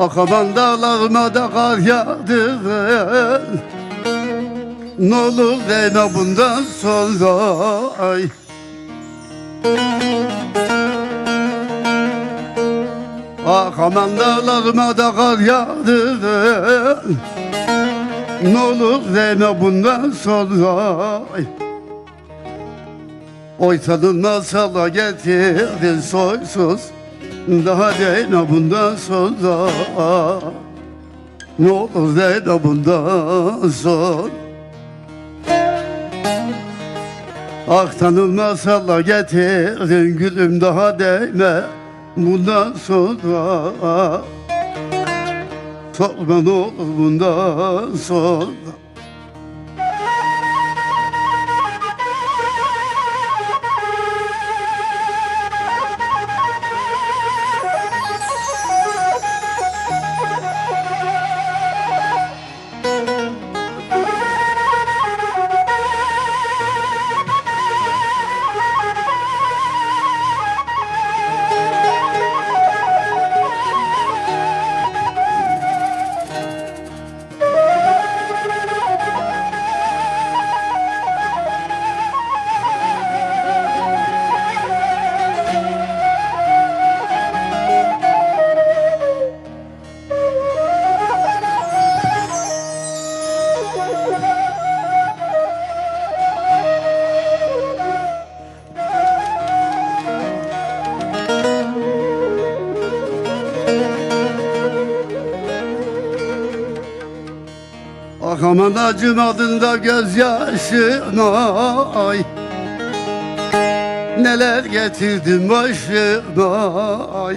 Akaban dağlarıma da kar yağdı. Ne olur deme bundan sonra ay. Akaman dağlarıma da kar yağdı. Ne olur deme bundan sonra ay. Oy tanınmaz getirdin soysuz Daha deme bundan sonra? Ne olur deme bundan sonra? Ah tanınmaz salla getirdin gülüm daha değme Bundan sonra. Sorma ne olur bundan sonra Aman acımadın da gözyaşıma ay. Neler getirdin başıma ay.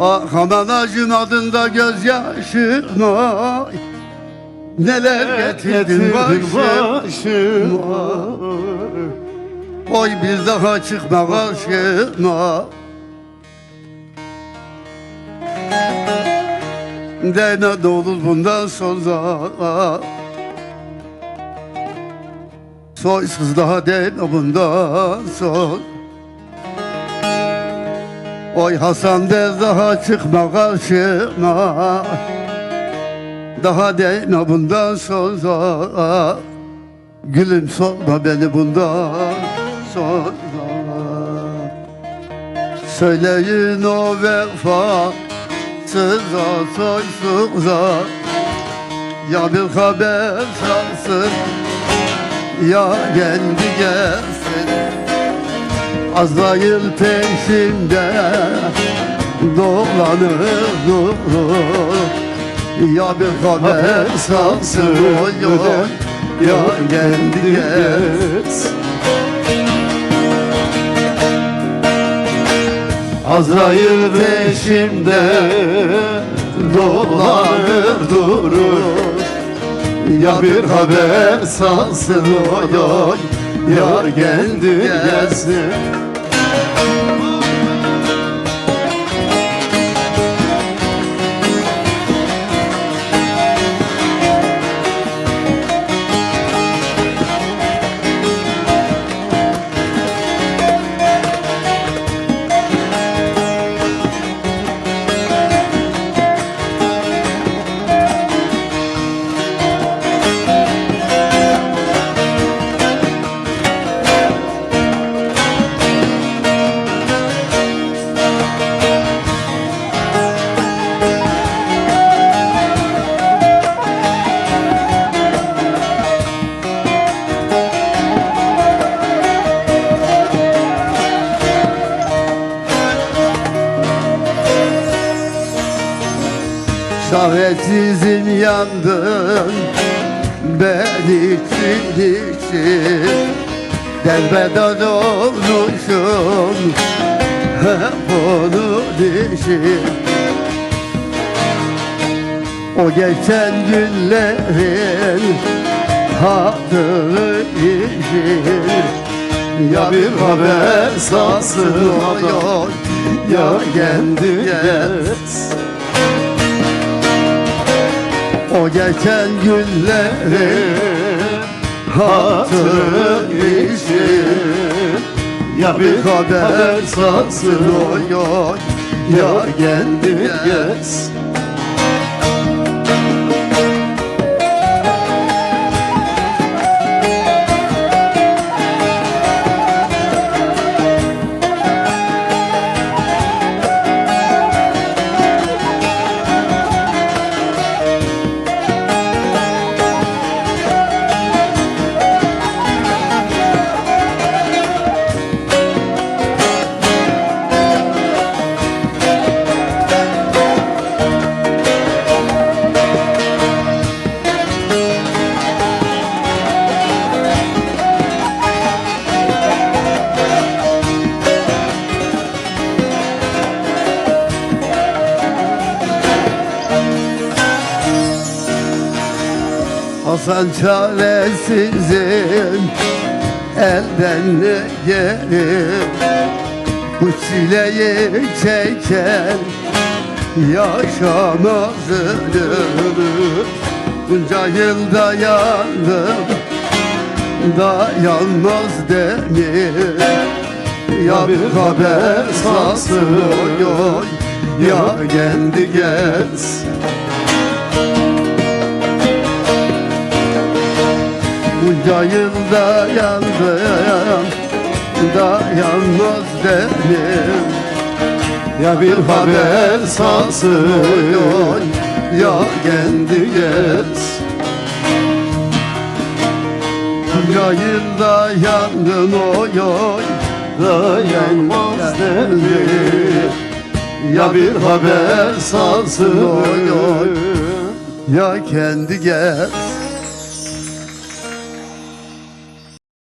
Ah aman acımadın da gözyaşıma ay. Neler getirdin başıma Oy bir daha çıkma karşıma Dene ne olur bundan sonra. Soysuz daha deme bundan sonra. Oy Hasan der daha çıkma karşıma. Daha deme bundan sonra. Gülüm sorma beni bundan sonra. Söyleyin o vefa Sıza soysuza Ya bir haber salsın Ya kendi gelsin. Azrail peşimde Dolanır durur. Ya bir haber salsın Ya kendi gelsin Azrail peşimde dolanır durur. Ya bir haber salsın oy oy Yar geldi gelsin Şahvetsizim yandın Ben için için Derbeder olmuşum Hep onun için O geçen günlerin Hatırı için Ya bir haber oy Ya kendi gelsin geçen günleri hatırı için Ya bir haber satsın oy oy. Ya kendi gez Hasan çaresizim Elden ne gelir? Bu çileyi çeken Yaşamaz ölür Bunca yıl dayandım Dayanmaz demir. Ya bir haber salsın oy oy Ya kendi gez Bunca yıl dayandım Dayanmaz demir Ya bir haber salsın Ya kendi gez Bunca yıl dayandım oy oy Dayanmaz demir Ya bir haber salsın Oy oy Ya kendi gez